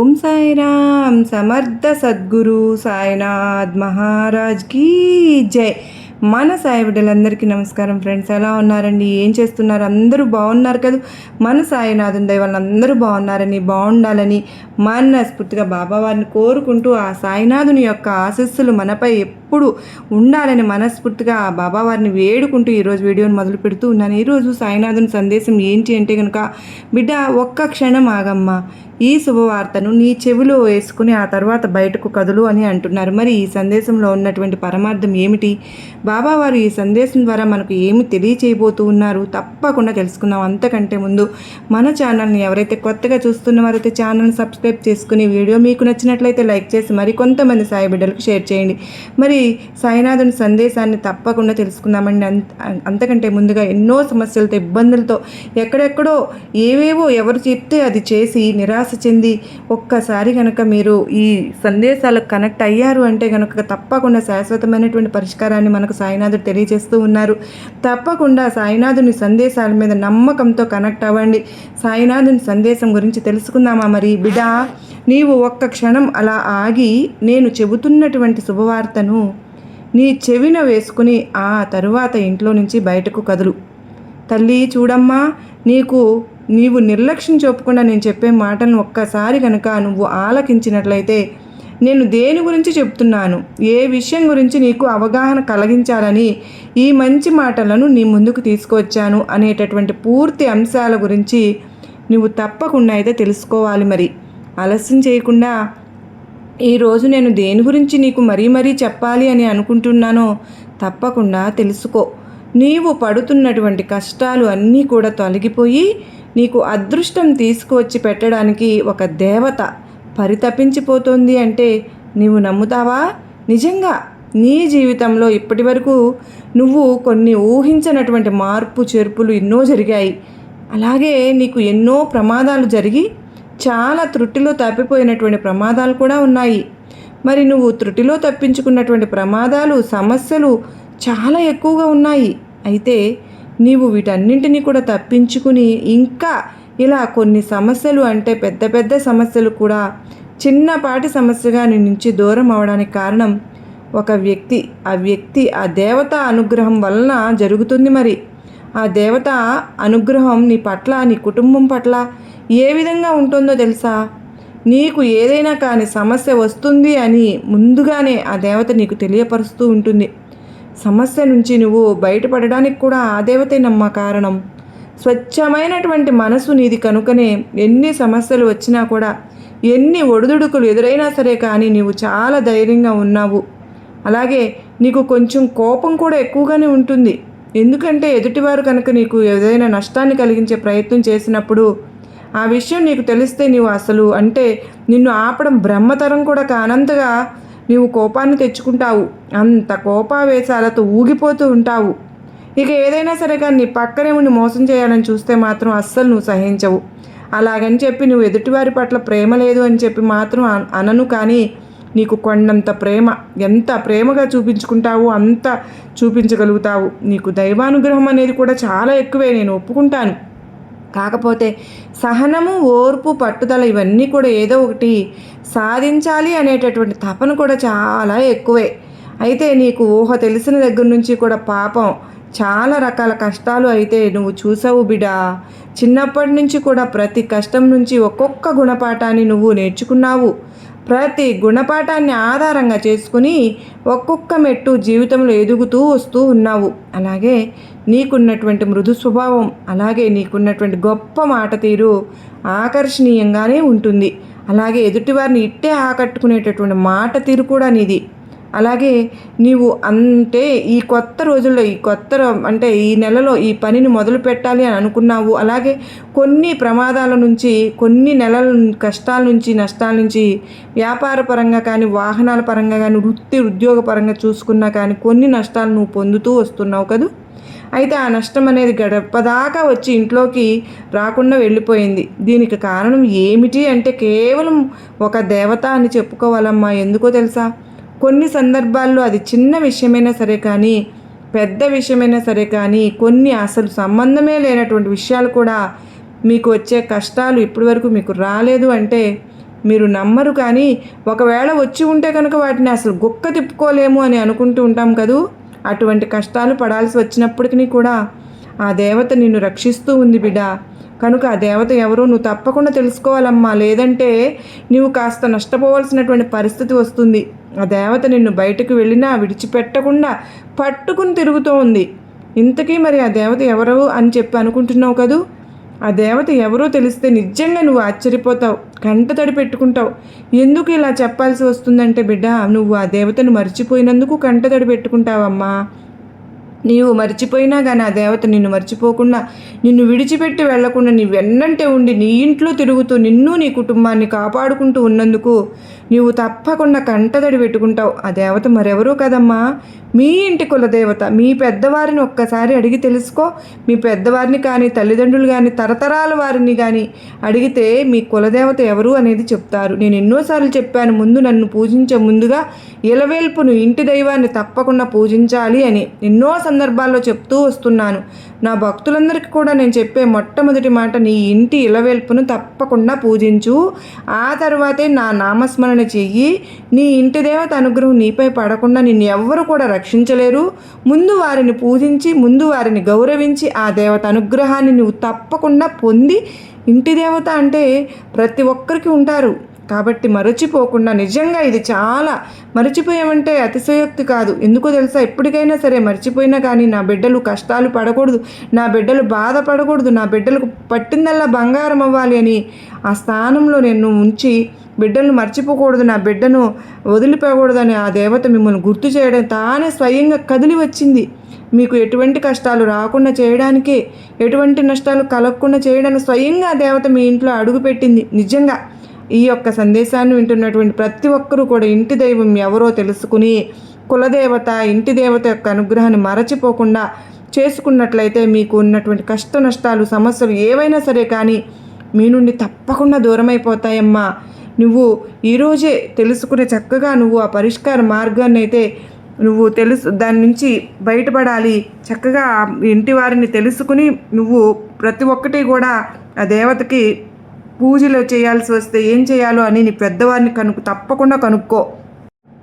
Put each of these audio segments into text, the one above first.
ఓం సాయిరామ్ సమర్థ సద్గురు సాయినాథ్ మహారాజ్ కీ జై. మన సాయి బిడ్డలందరికీ నమస్కారం ఫ్రెండ్స్ ఎలా ఉన్నారండి? ఏం చేస్తున్నారు? అందరూ బాగున్నారు కదా? మన సాయినాథం దయ వాళ్ళందరూ బాగున్నారని బాగుండాలని మనస్ఫూర్తిగా బాబా వారిని కోరుకుంటూ ఆ సాయినాథుని యొక్క ఆశస్సులు మనపై ఎప్పుడు ఉండాలని మనస్ఫూర్తిగా ఆ బాబా వారిని వేడుకుంటూ ఈరోజు వీడియోని మొదలు పెడుతూ ఉన్నాను. ఈరోజు సాయినాథుని సందేశం ఏంటి అంటే కనుక బిడ్డ ఒక్క క్షణం ఆగమ్మా. ఈ శుభవార్తను నీ చెవిలో వేసుకుని ఆ తర్వాత బయటకు కదులు అని అంటున్నారు. మరి ఈ సందేశంలో ఉన్నటువంటి పరమార్థం ఏమిటి? బాబావారు ఈ సందేశం ద్వారా మనకు ఏమి తెలియచేయబోతూ ఉన్నారు? తప్పకుండా తెలుసుకుందాం. అంతకంటే ముందు మన ఛానల్ని ఎవరైతే కొత్తగా చూస్తున్నవారైతే ఛానల్ని సబ్స్క్రైబ్ చేసుకుని వీడియో మీకు నచ్చినట్లయితే లైక్ చేసి మరి కొంతమంది సాయి బిడ్డలకు షేర్ చేయండి. మరి సాయినాథుని సందేశాన్ని తప్పకుండా తెలుసుకుందామండి. అంత అంతకంటే ముందుగా ఎన్నో సమస్యలతో ఇబ్బందులతో ఎక్కడెక్కడో ఏవేవో ఎవరు చెప్తే అది చేసి నిరాశ చెంది ఒక్కసారి కనుక మీరు ఈ సందేశాలకు కనెక్ట్ అయ్యారు అంటే కనుక తప్పకుండా శాశ్వతమైనటువంటి పరిష్కారాన్ని మనకు సాయినాథుడు తెలియజేస్తూ ఉన్నారు. తప్పకుండా సాయినాథుని సందేశాల మీద నమ్మకంతో కనెక్ట్ అవ్వండి. సాయినాథుని సందేశం గురించి తెలుసుకుందామా మరి? బిడా! నీవు ఒక్క క్షణం అలా ఆగి నేను చెబుతున్నటువంటి శుభవార్తను నీ చెవిన వేసుకుని ఆ తరువాత ఇంట్లో నుంచి బయటకు కదులు. తల్లి చూడమ్మా నీకు నీవు నిర్లక్ష్యం చూపకుండా నేను చెప్పే మాటలను ఒక్కసారి కనుక నువ్వు ఆలకించినట్లయితే నేను దేని గురించి చెప్తున్నాను ఏ విషయం గురించి నీకు అవగాహన కలిగించాలని ఈ మంచి మాటలను నీ ముందుకు తీసుకువచ్చాను అనేటటువంటి పూర్తి అంశాల గురించి నువ్వు తప్పకుండా అయితే తెలుసుకోవాలి మరి. ఆలస్యం చేయకుండా ఈరోజు నేను దేని గురించి నీకు మరీ మరీ చెప్పాలి అని అనుకుంటున్నానో తప్పకుండా తెలుసుకో. నీవు పడుతున్నటువంటి కష్టాలు అన్నీ కూడా తొలగిపోయి నీకు అదృష్టం తీసుకువచ్చి పెట్టడానికి ఒక దేవత పరితపించిపోతుంది అంటే నీవు నమ్ముతావా? నిజంగా నీ జీవితంలో ఇప్పటి వరకు నువ్వు కొన్ని ఊహించినటువంటి మార్పు చేర్పులు ఎన్నో జరిగాయి. అలాగే నీకు ఎన్నో ప్రమాదాలు జరిగి చాలా త్రుటిలో తప్పిపోయినటువంటి ప్రమాదాలు కూడా ఉన్నాయి. మరి నువ్వు త్రుటిలో తప్పించుకున్నటువంటి ప్రమాదాలు సమస్యలు చాలా ఎక్కువగా ఉన్నాయి. అయితే నీవు వీటన్నింటినీ కూడా తప్పించుకుని ఇంకా ఇలా కొన్ని సమస్యలు అంటే పెద్ద పెద్ద సమస్యలు కూడా చిన్నపాటి సమస్యగా నీ నుంచి దూరం అవడానికి కారణం ఒక వ్యక్తి ఆ వ్యక్తి ఆ దేవత అనుగ్రహం వలన జరుగుతుంది మరి. ఆ దేవత అనుగ్రహం నీ పట్ల నీ కుటుంబం పట్ల ఏ విధంగా ఉంటుందో తెలుసా? నీకు ఏదైనా కానీ సమస్య వస్తుంది అని ముందుగానే ఆ దేవత నీకు తెలియపరుస్తూ ఉంటుంది. సమస్య నుంచి నువ్వు బయటపడడానికి కూడా ఆ దేవతేనమ్మా కారణం. స్వచ్ఛమైనటువంటి మనసు నీది కనుకనే ఎన్ని సమస్యలు వచ్చినా కూడా ఎన్ని ఒడిదుడుకులు ఎదురైనా సరే కానీ నీవు చాలా ధైర్యంగా ఉన్నావు. అలాగే నీకు కొంచెం కోపం కూడా ఎక్కువగానే ఉంటుంది. ఎందుకంటే ఎదుటివారు కనుక నీకు ఏదైనా నష్టాన్ని కలిగించే ప్రయత్నం చేసినప్పుడు ఆ విషయం నీకు తెలిస్తే నీవు అసలు అంటే నిన్ను ఆపడం బ్రహ్మతరం కూడా కానంతగా నీవు కోపాన్ని తెచ్చుకుంటావు. అంత కోపావేశాలతో ఊగిపోతూ ఉంటావు. ఇక ఏదైనా సరే కానీ నీ పక్కనే ఉండి మోసం చేయాలని చూస్తే మాత్రం అస్సలు నువ్వు సహించవు. అలాగని చెప్పి నువ్వు ఎదుటివారి పట్ల ప్రేమ లేదు అని చెప్పి మాత్రం అనను కానీ నీకు కొండంత ప్రేమ ఎంత ప్రేమగా చూపించుకుంటావో అంత చూపించగలుగుతావు. నీకు దైవానుగ్రహం అనేది కూడా చాలా ఎక్కువే నేను ఒప్పుకుంటాను. కాకపోతే సహనము ఓర్పు పట్టుదల ఇవన్నీ కూడా ఏదో ఒకటి సాధించాలి అనేటటువంటి తపన కూడా చాలా ఎక్కువే. అయితే నీకు ఊహ తెలిసిన దగ్గర నుంచి కూడా పాపం చాలా రకాల కష్టాలు అయితే నువ్వు చూసావు బిడా. చిన్నప్పటి నుంచి కూడా ప్రతి కష్టం నుంచి ఒక్కొక్క గుణపాఠాన్ని నువ్వు నేర్చుకున్నావు. ప్రతి గుణపాఠాన్ని ఆధారంగా చేసుకుని ఒక్కొక్క మెట్టు జీవితంలో ఎదుగుతూ వస్తూ ఉన్నావు. అలాగే నీకున్నటువంటి మృదు స్వభావం అలాగే నీకున్నటువంటి గొప్ప మాట తీరు ఆకర్షణీయంగానే ఉంటుంది. అలాగే ఎదుటివారిని ఇట్టే ఆకట్టుకునేటటువంటి మాట తీరు కూడా నీది. అలాగే నీవు అంటే ఈ కొత్త రోజుల్లో ఈ కొత్త అంటే ఈ నెలలో ఈ పనిని మొదలు పెట్టాలి అని అనుకున్నావు. అలాగే కొన్ని ప్రమాదాల నుంచి కొన్ని నెలల కష్టాల నుంచి నష్టాల నుంచి వ్యాపార పరంగా కానీ వాహనాల పరంగా కానీ వృత్తి ఉద్యోగ పరంగా చూసుకున్నా కానీ కొన్ని నష్టాలు నువ్వు పొందుతూ వస్తున్నావు కదా? అయితే ఆ నష్టం అనేది గడపదాకా వచ్చి ఇంట్లోకి రాకుండా వెళ్ళిపోయింది. దీనికి కారణం ఏమిటి అంటే కేవలం ఒక దేవత అని చెప్పుకోవాలమ్మా. ఎందుకో తెలుసా? కొన్ని సందర్భాల్లో అది చిన్న విషయమైనా సరే కానీ పెద్ద విషయమైనా సరే కానీ కొన్ని అసలు సంబంధమే లేనటువంటి విషయాలు కూడా మీకు వచ్చే కష్టాలు ఇప్పటి వరకు మీకు రాలేదు అంటే మీరు నమ్మరు కానీ ఒకవేళ వచ్చి ఉంటే కనుక వాటిని అసలు గుక్క తిప్పుకోలేము అని అనుకుంటూ ఉంటాం కదూ? అటువంటి కష్టాలు పడాల్సి వచ్చినప్పటికీ కూడా ఆ దేవత నిన్ను రక్షిస్తూ ఉంది బిడ్డ. కనుక ఆ దేవత ఎవరో నువ్వు తప్పకుండా తెలుసుకోవాలమ్మా. లేదంటే నువ్వు కాస్త నష్టపోవాల్సినటువంటి పరిస్థితి వస్తుంది. ఆ దేవత నిన్ను బయటకు వెళ్ళినా విడిచిపెట్టకుండా పట్టుకుని తిరుగుతూ ఉంది. ఇంతకీ మరి ఆ దేవత ఎవరు అని చెప్పి అనుకుంటున్నావు కదూ? ఆ దేవత ఎవరో తెలిస్తే నిజంగా నువ్వు ఆశ్చర్యపోతావు కంట తడి పెట్టుకుంటావు. ఎందుకు ఇలా చెప్పాల్సి వస్తుందంటే బిడ్డ నువ్వు ఆ దేవతను మర్చిపోయినందుకు కంట తడి పెట్టుకుంటావమ్మా. నీవు మర్చిపోయినా కానీ ఆ దేవత నిన్ను మర్చిపోకుండా నిన్ను విడిచిపెట్టి వెళ్ళకుండా నీ వెన్నంటే ఉండి నీ ఇంట్లో తిరుగుతూ నిన్ను నీ కుటుంబాన్ని కాపాడుకుంటూ ఉన్నందుకు నీవు తప్పకుండా కంటదడి పెట్టుకుంటావు. ఆ దేవత మరెవరూ కదమ్మా? మీ ఇంటి కులదేవత మీ పెద్దవారిని ఒక్కసారి అడిగి తెలుసుకో. మీ పెద్దవారిని కానీ తల్లిదండ్రులు కానీ తరతరాల వారిని కానీ అడిగితే మీ కులదేవత ఎవరు అనేది చెప్తారు. నేను ఎన్నోసార్లు చెప్పాను ముందు నన్ను పూజించే ముందుగా ఇలవేల్పును ఇంటి దైవాన్ని తప్పకుండా పూజించాలి అని. ఎన్నో సందర్భాల్లో చెప్తూ వస్తున్నాను. నా భక్తులందరికీ కూడా నేను చెప్పే మొట్టమొదటి మాట నీ ఇంటి ఇలవేల్పును తప్పకుండా పూజించు. ఆ తర్వాతే నా నామస్మరణ చెయ్యి. నీ ఇంటి దేవత అనుగ్రహం నీపై పడకుండా నిన్ను ఎవ్వరూ కూడా రక్షించలేరు. ముందు వారిని పూజించి ముందు వారిని గౌరవించి ఆ దేవత అనుగ్రహాన్ని నువ్వు తప్పకుండా పొంది. ఇంటి దేవత అంటే ప్రతి ఒక్కరికి ఉంటారు. కాబట్టి మరచిపోకుండా నిజంగా ఇది చాలా మరచిపోయామంటే అతిశయోక్తి కాదు. ఎందుకో తెలుసా? ఎప్పటికైనా సరే మర్చిపోయినా కానీ నా బిడ్డలు కష్టాలు పడకూడదు. నా బిడ్డలు బాధపడకూడదు. నా బిడ్డలకు పట్టిందల్లా బంగారం అవ్వాలి అని ఆ స్థానంలో నేను ఉంచి బిడ్డలను మర్చిపోకూడదు. నా బిడ్డను వదిలిపోకూడదని ఆ దేవత మిమ్మల్ని గుర్తు చేయడం తానే స్వయంగా కదిలి వచ్చింది. మీకు ఎటువంటి కష్టాలు రాకుండా చేయడానికే ఎటువంటి నష్టాలు కలగకుండా చేయడానికి స్వయంగా దేవత మీ ఇంట్లో అడుగుపెట్టింది. నిజంగా ఈ యొక్క సందేశాన్ని వింటున్నటువంటి ప్రతి ఒక్కరూ కూడా ఇంటి దైవం ఎవరో తెలుసుకుని కులదేవత ఇంటి దేవత యొక్క అనుగ్రహాన్ని మరచిపోకుండా చేసుకున్నట్లయితే మీకు ఉన్నటువంటి కష్ట నష్టాలు సమస్యలు ఏవైనా సరే కానీ మీ నుండి తప్పకుండా దూరమైపోతాయమ్మా. నువ్వు ఈరోజే తెలుసుకునే చక్కగా నువ్వు ఆ పరిష్కార మార్గాన్ని అయితే నువ్వు తెలుసు దాని నుంచి బయటపడాలి. చక్కగా ఇంటి వారిని తెలుసుకుని నువ్వు ప్రతి ఒక్కటి కూడా ఆ దేవతకి పూజలు చేయాల్సి వస్తే ఏం చేయాలో అని నీ పెద్దవారిని కనుక్కు తప్పకుండా కనుక్కో.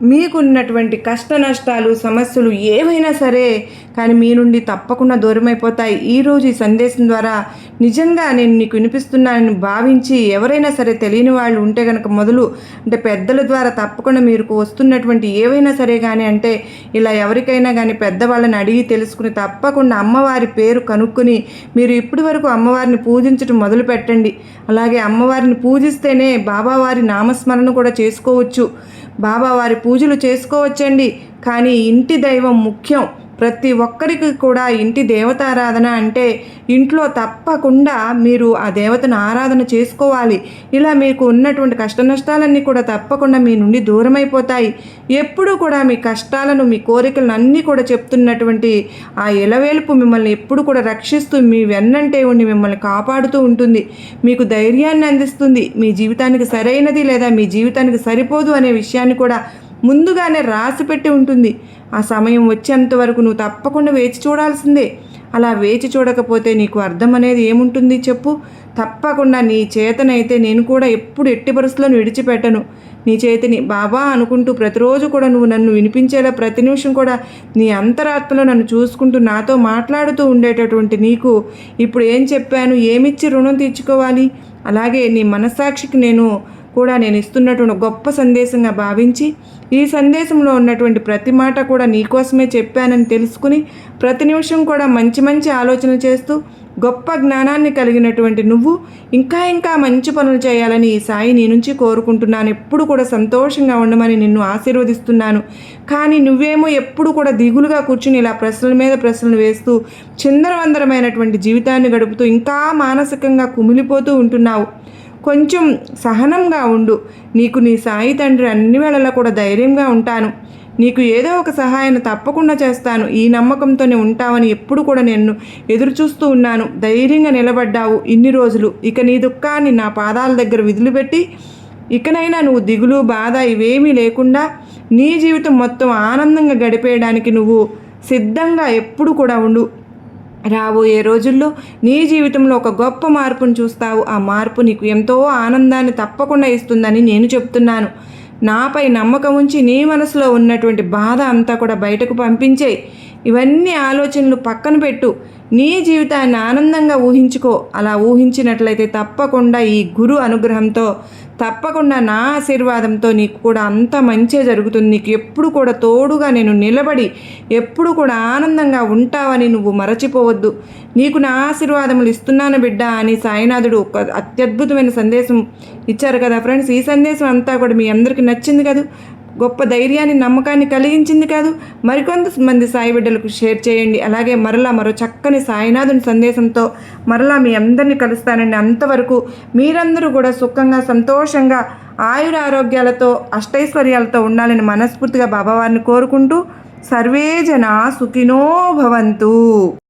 మీకున్నటువంటి కష్ట నష్టాలు సమస్యలు ఏవైనా సరే కానీ మీ నుండి తప్పకుండా దూరమైపోతాయి. ఈరోజు ఈ సందేశం ద్వారా నిజంగా నేను నీకు వినిపిస్తున్నానని భావించి ఎవరైనా సరే తెలియని వాళ్ళు ఉంటే కనుక మొదలు అంటే పెద్దల ద్వారా తప్పకుండా మీరు వస్తున్నటువంటి ఏవైనా సరే కానీ అంటే ఇలా ఎవరికైనా కానీ పెద్దవాళ్ళని అడిగి తెలుసుకుని తప్పకుండా అమ్మవారి పేరు కనుక్కొని మీరు ఇప్పటి వరకు అమ్మవారిని పూజించడం మొదలు పెట్టండి. అలాగే అమ్మవారిని పూజిస్తేనే బాబావారి నామస్మరణ కూడా చేసుకోవచ్చు. బాబావారి పూజలు చేసుకోవచ్చండి. కానీ ఇంటి దైవం ముఖ్యం. ప్రతి ఒక్కరికి కూడా ఇంటి దేవతారాధన అంటే ఇంట్లో తప్పకుండా మీరు ఆ దేవతను ఆరాధన చేసుకోవాలి. ఇలా మీకు ఉన్నటువంటి కష్ట నష్టాలన్నీ కూడా తప్పకుండా మీ నుండి దూరమైపోతాయి. ఎప్పుడూ కూడా మీ కష్టాలను మీ కోరికలను అన్నీ కూడా చెప్తున్నటువంటి ఆ ఎలవేలుపు మిమ్మల్ని ఎప్పుడు కూడా రక్షిస్తూ మీ వెన్నంటే ఉండి మిమ్మల్ని కాపాడుతూ ఉంటుంది. మీకు ధైర్యాన్ని అందిస్తుంది. మీ జీవితానికి సరైనది లేదా మీ జీవితానికి సరిపోదు అనే విషయాన్ని కూడా ముందుగానే రాసిపెట్టి ఉంటుంది. ఆ సమయం వచ్చేంత వరకు నువ్వు తప్పకుండా వేచి చూడాల్సిందే. అలా వేచి చూడకపోతే నీకు అర్థం అనేది ఏముంటుంది చెప్పు. తప్పకుండా నీ చేతనైతే నేను కూడా ఎప్పుడు ఎట్టి పరిస్థితులను విడిచిపెట్టను. నీ చేతిని బాబా అనుకుంటూ ప్రతిరోజు కూడా నువ్వు నన్ను వినిపించేలా ప్రతి నిమిషం కూడా నీ అంతరాత్మలో నన్ను చూసుకుంటూ నాతో మాట్లాడుతూ ఉండేటటువంటి నీకు ఇప్పుడు ఏం చెప్పాను? ఏమిచ్చి రుణం తీర్చుకోవాలి? అలాగే నీ మనస్సాక్షికి నేను కూడా నేను ఇస్తున్నటువంటి గొప్ప సందేశంగా భావించి ఈ సందేశంలో ఉన్నటువంటి ప్రతి మాట కూడా నీకోసమే చెప్పానని తెలుసుకుని ప్రతి నిమిషం కూడా మంచి మంచి ఆలోచనలు చేస్తూ గొప్ప జ్ఞానాన్ని కలిగినటువంటి నువ్వు ఇంకా ఇంకా మంచి పనులు చేయాలని ఈ సాయి నీ నుంచి కోరుకుంటున్నాను. ఎప్పుడు కూడా సంతోషంగా ఉండమని నిన్ను ఆశీర్వదిస్తున్నాను. కానీ నువ్వేమో ఎప్పుడు కూడా దిగులుగా కూర్చుని ఇలా ప్రశ్నల మీద ప్రశ్నలు వేస్తూ చిందరవందరమైనటువంటి జీవితాన్ని గడుపుతూ ఇంకా మానసికంగా కుమిలిపోతూ ఉంటున్నావు. కొంచెం సహనంగా ఉండు. నీకు నీ సాయి తండ్రి అన్ని వేళలా కూడా ధైర్యంగా ఉంటాను. నీకు ఏదో ఒక సహాయాన్ని తప్పకుండా చేస్తాను. ఈ నమ్మకంతోనే ఉంటావని ఎప్పుడు కూడా నేను ఎదురు చూస్తూ ఉన్నాను. ధైర్యంగా నిలబడ్డావు ఇన్ని రోజులు. ఇక నీ దుఃఖాన్ని నా పాదాల దగ్గర విదిలిపెట్టి ఇకనైనా నువ్వు దిగులు బాధ ఇవేమీ లేకుండా నీ జీవితం మొత్తం ఆనందంగా గడిపేయడానికి నువ్వు సిద్ధంగా ఎప్పుడు కూడా ఉండు. రాబోయే రోజుల్లో నీ జీవితంలో ఒక గొప్ప మార్పును చూస్తావు. ఆ మార్పు నీకు ఎంతో ఆనందాన్ని తప్పకుండా ఇస్తుందని నేను చెప్తున్నాను. నాపై నమ్మకం ఉంచి నీ మనసులో ఉన్నటువంటి బాధ అంతా కూడా బయటకు పంపించే ఇవన్నీ ఆలోచనలు పక్కన పెట్టు. నీ జీవితాన్ని ఆనందంగా ఊహించుకో. అలా ఊహించినట్లయితే తప్పకుండా ఈ గురు అనుగ్రహంతో తప్పకుండా నా ఆశీర్వాదంతో నీకు కూడా అంత మంచే జరుగుతుంది. నీకు ఎప్పుడు కూడా తోడుగా నేను నిలబడి ఎప్పుడు కూడా ఆనందంగా ఉంటావని నువ్వు మరచిపోవద్దు. నీకు నా ఆశీర్వాదములు ఇస్తున్నాను బిడ్డ అని సాయినాథుడు ఒక అత్యద్భుతమైన సందేశం ఇచ్చారు కదా ఫ్రెండ్స్. ఈ సందేశం అంతా కూడా మీ అందరికీ నచ్చింది కదా? గొప్ప ధైర్యాన్ని నమ్మకాన్ని కలిగించింది కాదు. మరికొంతమంది సాయి బిడ్డలకు షేర్ చేయండి. అలాగే మరలా మరో చక్కని సాయినాథుని సందేశంతో మరలా మీ అందరినీ కలుస్తానండి. అంతవరకు మీరందరూ కూడా సుఖంగా సంతోషంగా ఆయుర ఆరోగ్యాలతో అష్టైశ్వర్యాలతో ఉండాలని మనస్ఫూర్తిగా బాబావారిని కోరుకుంటూ సర్వే జన సుఖినో భవంతు.